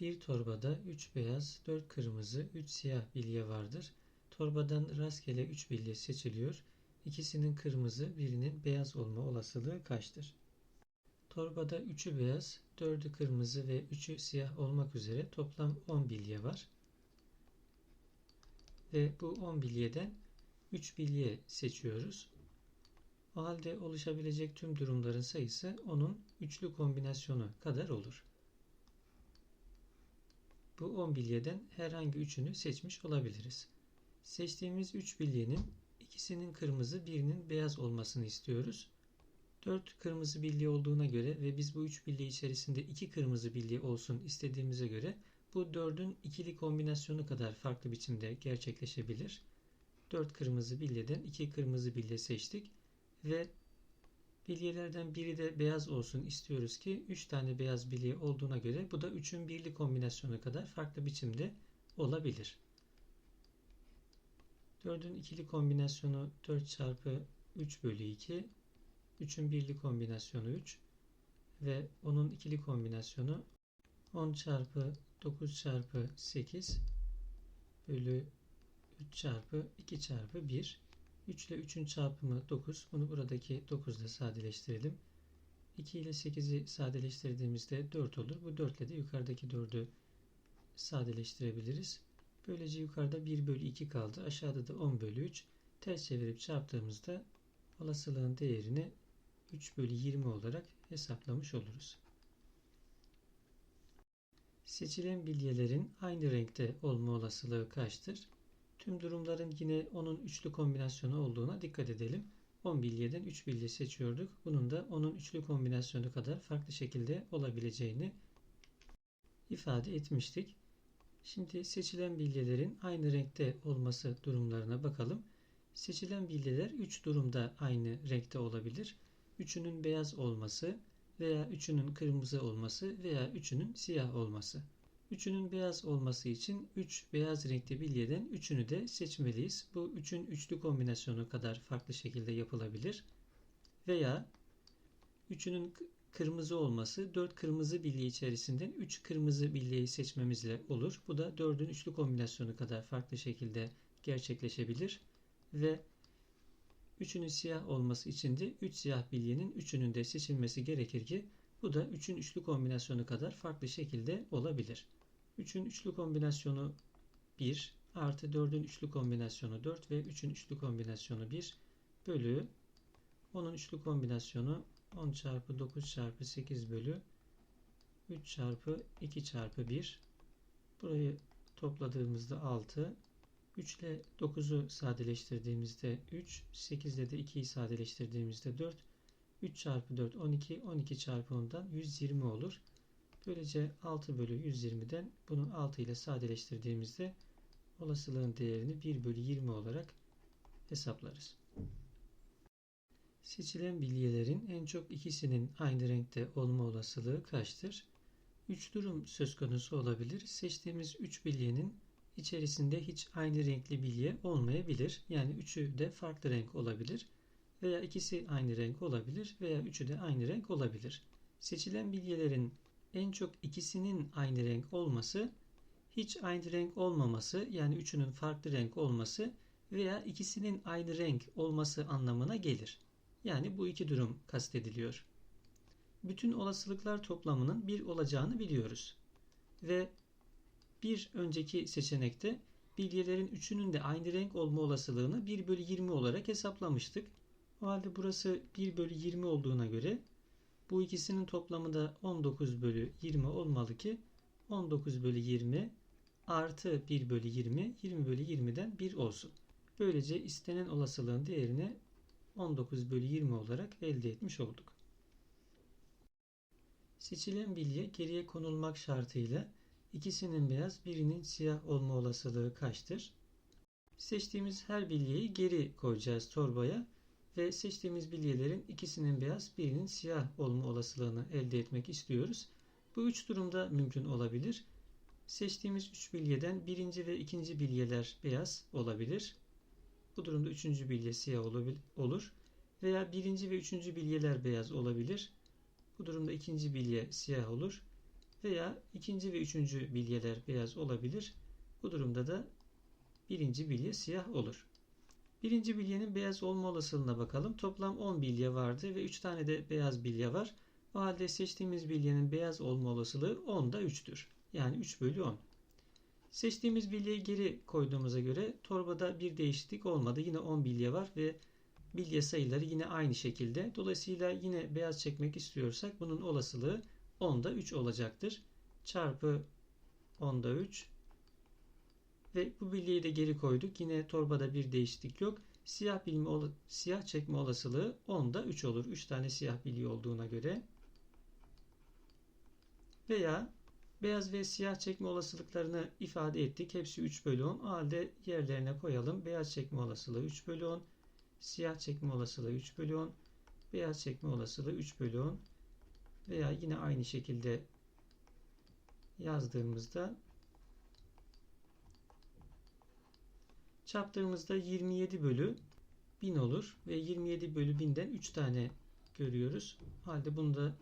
Bir torbada 3 beyaz, 4 kırmızı, 3 siyah bilye vardır. Torbadan rastgele 3 bilye seçiliyor. İkisinin kırmızı, birinin beyaz olma olasılığı kaçtır? Torbada 3'ü beyaz, 4'ü kırmızı ve 3'ü siyah olmak üzere toplam 10 bilye var. Ve bu 10 bilyeden 3 bilye seçiyoruz. O halde oluşabilecek tüm durumların sayısı onun üçlü kombinasyonu kadar olur. Bu 10 bilyeden herhangi üçünü seçmiş olabiliriz. Seçtiğimiz 3 bilyenin ikisinin kırmızı birinin beyaz olmasını istiyoruz. 4 kırmızı bilye olduğuna göre ve biz bu 3 bilye içerisinde 2 kırmızı bilye olsun istediğimize göre bu 4'ün ikili kombinasyonu kadar farklı biçimde gerçekleşebilir. 4 kırmızı bilyeden 2 kırmızı bilye seçtik ve bilyelerden biri de beyaz olsun istiyoruz ki 3 tane beyaz bilye olduğuna göre bu da 3'ün birli kombinasyonu kadar farklı biçimde olabilir. 4'ün ikili kombinasyonu 4 çarpı 3 bölü 2 3'ün birli kombinasyonu 3 ve onun ikili kombinasyonu 10 çarpı 9 çarpı 8 bölü 3 çarpı 2 çarpı 1 3 ile 3'ün çarpımı 9. Bunu buradaki 9 ile sadeleştirelim. 2 ile 8'i sadeleştirdiğimizde 4 olur. Bu 4 ile de yukarıdaki 4'ü sadeleştirebiliriz. Böylece yukarıda 1 bölü 2 kaldı. Aşağıda da 10 bölü 3. Ters çevirip çarptığımızda olasılığın değerini 3 bölü 20 olarak hesaplamış oluruz. Seçilen bilyelerin aynı renkte olma olasılığı kaçtır? Tüm durumların yine onun üçlü kombinasyonu olduğuna dikkat edelim. 10 bilyeden 3 bilye seçiyorduk. Bunun da onun üçlü kombinasyonu kadar farklı şekilde olabileceğini ifade etmiştik. Şimdi seçilen bilyelerin aynı renkte olması durumlarına bakalım. Seçilen bilyeler 3 durumda aynı renkte olabilir. Üçünün beyaz olması veya üçünün kırmızı olması veya üçünün siyah olması. Üçünün beyaz olması için 3 beyaz renkli bilyeden üçünü de seçmeliyiz. Bu üçün üçlü kombinasyonu kadar farklı şekilde yapılabilir. Veya üçünün kırmızı olması 4 kırmızı bilye içerisinden 3 kırmızı bilyeyi seçmemizle olur. Bu da 4'ün üçlü kombinasyonu kadar farklı şekilde gerçekleşebilir. Ve üçünün siyah olması için de 3 siyah bilyenin üçünün de seçilmesi gerekir ki bu da 3'ün üçlü kombinasyonu kadar farklı şekilde olabilir. 3'ün üçlü kombinasyonu 1 artı 4'ün üçlü kombinasyonu 4 ve 3'ün üçlü kombinasyonu 1 bölü onun üçlü kombinasyonu 10 çarpı 9 çarpı 8 bölü 3 çarpı 2 çarpı 1 burayı topladığımızda 6 3 ile 9'u sadeleştirdiğimizde 3 8 ile de 2'yi sadeleştirdiğimizde 4 3 çarpı 4 12 12 çarpı 10'dan 120 olur. Böylece 6 bölü 120'den bunu 6 ile sadeleştirdiğimizde olasılığın değerini 1 bölü 20 olarak hesaplarız. Seçilen bilyelerin en çok ikisinin aynı renkte olma olasılığı kaçtır? 3 durum söz konusu olabilir. Seçtiğimiz 3 bilyenin içerisinde hiç aynı renkli bilye olmayabilir. Yani üçü de farklı renk olabilir. Veya ikisi aynı renk olabilir veya üçü de aynı renk olabilir. Seçilen bilyelerin en çok ikisinin aynı renk olması, hiç aynı renk olmaması yani üçünün farklı renk olması veya ikisinin aynı renk olması anlamına gelir. Yani bu iki durum kastediliyor. Bütün olasılıklar toplamının bir olacağını biliyoruz. Ve bir önceki seçenekte bilyelerin üçünün de aynı renk olma olasılığını 1 bölü 20 olarak hesaplamıştık. O halde burası 1 bölü 20 olduğuna göre bu ikisinin toplamı da 19 bölü 20 olmalı ki 19 bölü 20 artı 1 bölü 20 20 bölü 20'den 1 olsun. Böylece istenen olasılığın değerini 19 bölü 20 olarak elde etmiş olduk. Seçilen bilye geriye konulmak şartıyla ikisinin beyaz birinin siyah olma olasılığı kaçtır? Seçtiğimiz her bilyeyi geri koyacağız torbaya ve seçtiğimiz bilyelerin ikisinin beyaz birinin siyah olma olasılığını elde etmek istiyoruz. Bu üç durumda mümkün olabilir. Seçtiğimiz üç bilyeden birinci ve ikinci bilyeler beyaz olabilir. Bu durumda üçüncü bilye siyah olur. Veya birinci ve üçüncü bilyeler beyaz olabilir. Bu durumda ikinci bilye siyah olur. Veya ikinci ve üçüncü bilyeler beyaz olabilir. Bu durumda da birinci bilye siyah olur. Birinci bilyenin beyaz olma olasılığına bakalım. Toplam 10 bilye vardı ve 3 tane de beyaz bilye var. O halde seçtiğimiz bilyenin beyaz olma olasılığı 10'da 3'tür. Yani 3 bölü 10. Seçtiğimiz bilyeyi geri koyduğumuza göre torbada bir değişiklik olmadı. Yine 10 bilye var ve bilye sayıları yine aynı şekilde. Dolayısıyla yine beyaz çekmek istiyorsak bunun olasılığı 10'da 3 olacaktır. Çarpı 10'da 3 ve bu bilyeyi de geri koyduk. Yine torbada bir değişiklik yok. Siyah, bilme, siyah çekme olasılığı 10'da 3 olur. 3 tane siyah bilye olduğuna göre. Veya beyaz ve siyah çekme olasılıklarını ifade ettik. Hepsi 3 bölü 10. O halde yerlerine koyalım. Beyaz çekme olasılığı 3 bölü 10. Siyah çekme olasılığı 3 bölü 10. Beyaz çekme olasılığı 3 bölü 10. Veya yine aynı şekilde yazdığımızda çarptığımızda 27 bölü 1000 olur ve 27 bölü 1000'den 3 tane görüyoruz. Halde bunu da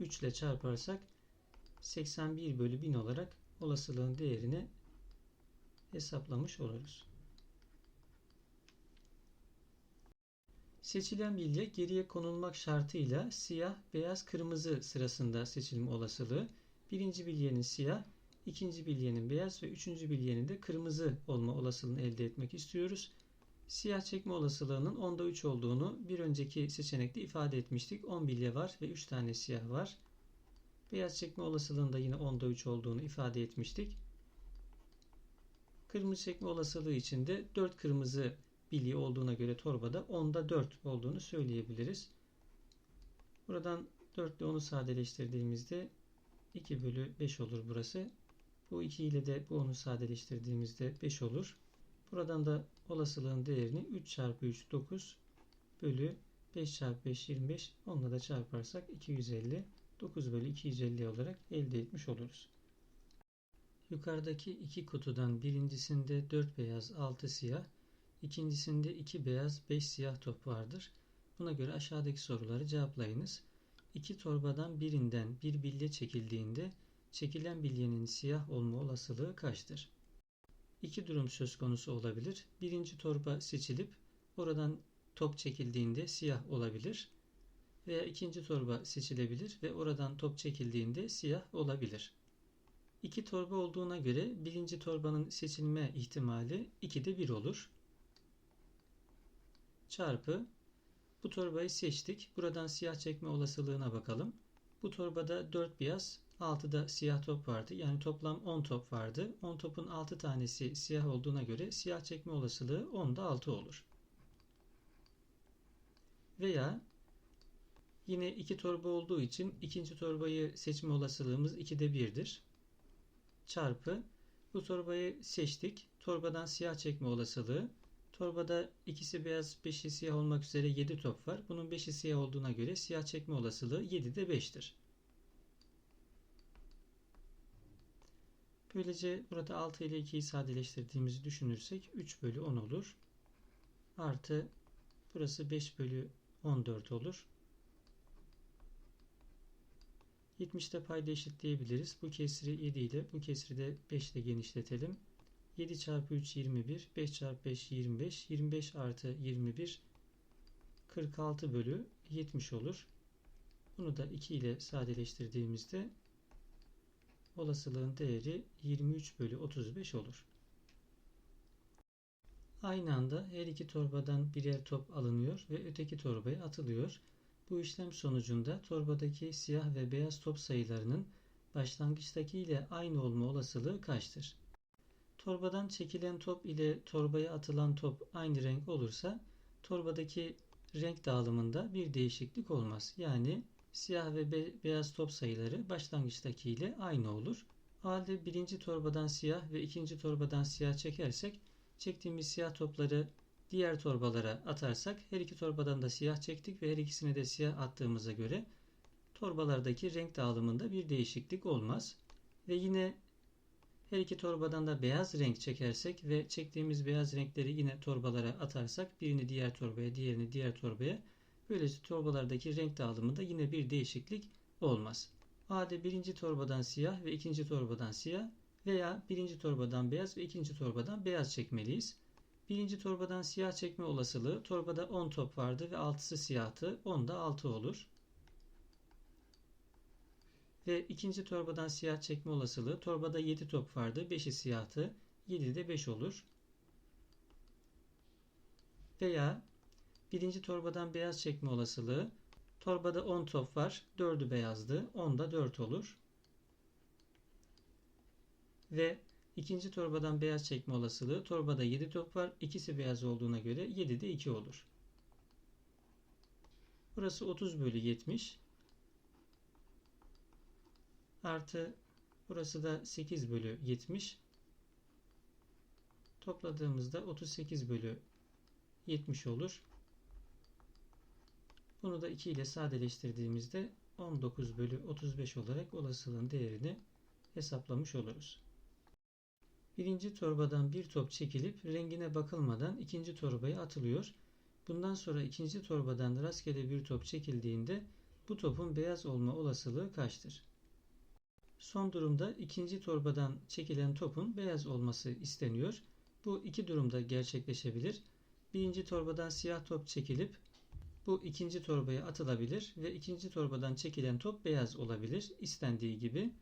3 ile çarparsak 81 bölü 1000 olarak olasılığın değerini hesaplamış oluruz. Seçilen bilye geriye konulmak şartıyla siyah, beyaz, kırmızı sırasında seçilme olasılığı. Birinci bilyenin siyah, ikinci bilyenin beyaz ve üçüncü bilyenin de kırmızı olma olasılığını elde etmek istiyoruz. Siyah çekme olasılığının onda 3 olduğunu bir önceki seçenekte ifade etmiştik. 10 bilye var ve 3 tane siyah var. Beyaz çekme olasılığında yine onda 3 olduğunu ifade etmiştik. Kırmızı çekme olasılığı için de 4 kırmızı bilye olduğuna göre torbada onda 4 olduğunu söyleyebiliriz. Buradan 4 ile 10'u sadeleştirdiğimizde 2 bölü 5 olur burası. Bu 2 ile de bu 10'u sadeleştirdiğimizde 5 olur. Buradan da olasılığın değerini 3 çarpı 3 9 bölü 5 çarpı 5 25 onunla da çarparsak 250 9 bölü 250 olarak elde etmiş oluruz. Yukarıdaki iki kutudan birincisinde 4 beyaz 6 siyah ikincisinde 2 beyaz 5 siyah top vardır. Buna göre aşağıdaki soruları cevaplayınız. İki torbadan birinden bir bilye çekildiğinde çekilen bilyenin siyah olma olasılığı kaçtır? İki durum söz konusu olabilir. Birinci torba seçilip oradan top çekildiğinde siyah olabilir. Veya ikinci torba seçilebilir ve oradan top çekildiğinde siyah olabilir. İki torba olduğuna göre birinci torbanın seçilme ihtimali 2'de 1 olur. Çarpı bu torbayı seçtik. Buradan siyah çekme olasılığına bakalım. Bu torbada 4 beyaz, 6'da siyah top vardı. Yani toplam 10 top vardı. 10 topun 6 tanesi siyah olduğuna göre siyah çekme olasılığı 10'da 6 olur. Veya yine iki torba olduğu için ikinci torbayı seçme olasılığımız 2'de 1'dir. Çarpı bu torbayı seçtik. Torbadan siyah çekme olasılığı Torbada ikisi beyaz, beşi siyah olmak üzere 7 top var. Bunun 5'i siyah olduğuna göre siyah çekme olasılığı 7'de 5'tir. Böylece burada 6 ile 2'yi sadeleştirdiğimizi düşünürsek 3 bölü 10 olur. Artı burası 5 bölü 14 olur. 70'te payda eşitleyebiliriz. Bu kesri 7 ile bu kesri de 5 ile genişletelim. 7 çarpı 3 21. 5 çarpı 5 25. 25 artı 21 46 bölü 70 olur. Bunu da 2 ile sadeleştirdiğimizde olasılığın değeri 23 bölü 35 olur. Aynı anda her iki torbadan birer top alınıyor ve öteki torbaya atılıyor. Bu işlem sonucunda torbadaki siyah ve beyaz top sayılarının başlangıçtaki ile aynı olma olasılığı kaçtır? Torbadan çekilen top ile torbaya atılan top aynı renk olursa torbadaki renk dağılımında bir değişiklik olmaz. Yani siyah ve be beyaz top sayıları başlangıçtaki ile aynı olur. O halde birinci torbadan siyah ve ikinci torbadan siyah çekersek çektiğimiz siyah topları diğer torbalara atarsak her iki torbadan da siyah çektik ve her ikisine de siyah attığımıza göre torbalardaki renk dağılımında bir değişiklik olmaz. Ve yine her iki torbadan da beyaz renk çekersek ve çektiğimiz beyaz renkleri yine torbalara atarsak birini diğer torbaya, diğerini diğer torbaya böylece torbalardaki renk dağılımında yine bir değişiklik olmaz. O halde birinci torbadan siyah ve ikinci torbadan siyah veya birinci torbadan beyaz ve ikinci torbadan beyaz çekmeliyiz. Birinci torbadan siyah çekme olasılığı torbada 10 top vardı ve 6'sı siyahtı. 10 da 6 olur. Ve ikinci torbadan siyah çekme olasılığı torbada 7 top vardı. 5'i siyahtı. 7 de 5 olur. Veya birinci torbadan beyaz çekme olasılığı torbada 10 top var. 4'ü beyazdı. 10 da 4 olur. Ve ikinci torbadan beyaz çekme olasılığı torbada 7 top var. İkisi beyaz olduğuna göre 7 de 2 olur. Burası 30 bölü 70. Artı burası da 8 bölü 70. Topladığımızda 38 bölü 70 olur. Bunu da 2 ile sadeleştirdiğimizde 19 bölü 35 olarak olasılığın değerini hesaplamış oluruz. Birinci torbadan bir top çekilip rengine bakılmadan ikinci torbaya atılıyor. Bundan sonra ikinci torbadan rastgele bir top çekildiğinde bu topun beyaz olma olasılığı kaçtır? Son durumda ikinci torbadan çekilen topun beyaz olması isteniyor. Bu iki durumda gerçekleşebilir. Birinci torbadan siyah top çekilip bu ikinci torbaya atılabilir ve ikinci torbadan çekilen top beyaz olabilir istendiği gibi.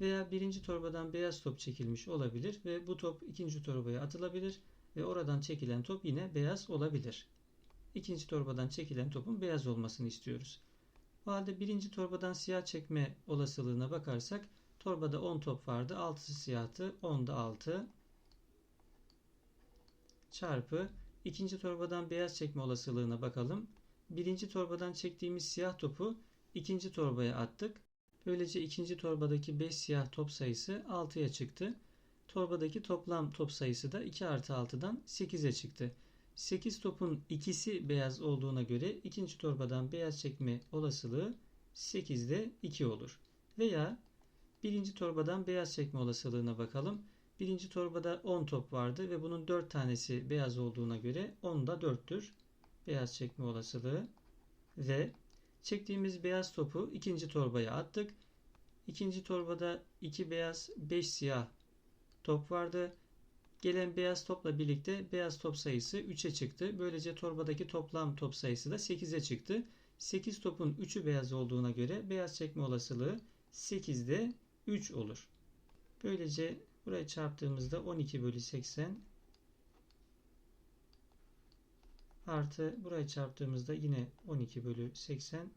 Veya birinci torbadan beyaz top çekilmiş olabilir ve bu top ikinci torbaya atılabilir ve oradan çekilen top yine beyaz olabilir. İkinci torbadan çekilen topun beyaz olmasını istiyoruz. O halde birinci torbadan siyah çekme olasılığına bakarsak torbada 10 top vardı. 6'sı siyahtı. 10'da 6 çarpı ikinci torbadan beyaz çekme olasılığına bakalım. Birinci torbadan çektiğimiz siyah topu ikinci torbaya attık. Böylece ikinci torbadaki 5 siyah top sayısı 6'ya çıktı. Torbadaki toplam top sayısı da 2 artı 6'dan 8'e çıktı. 8 topun ikisi beyaz olduğuna göre ikinci torbadan beyaz çekme olasılığı 8'de 2 olur. Veya birinci torbadan beyaz çekme olasılığına bakalım. Birinci torbada 10 top vardı ve bunun 4 tanesi beyaz olduğuna göre 10 da 4'tür. Beyaz çekme olasılığı ve çektiğimiz beyaz topu ikinci torbaya attık. İkinci torbada 2 beyaz 5 siyah top vardı. Gelen beyaz topla birlikte beyaz top sayısı 3'e çıktı. Böylece torbadaki toplam top sayısı da 8'e çıktı. 8 topun 3'ü beyaz olduğuna göre beyaz çekme olasılığı 8'de 3 olur. Böylece buraya çarptığımızda 12 bölü 80 artı buraya çarptığımızda yine 12 bölü 80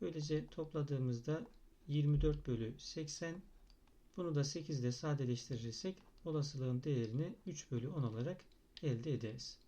böylece topladığımızda 24 bölü 80 bunu da 8 ile sadeleştirirsek olasılığın değerini 3 bölü 10 olarak elde ederiz.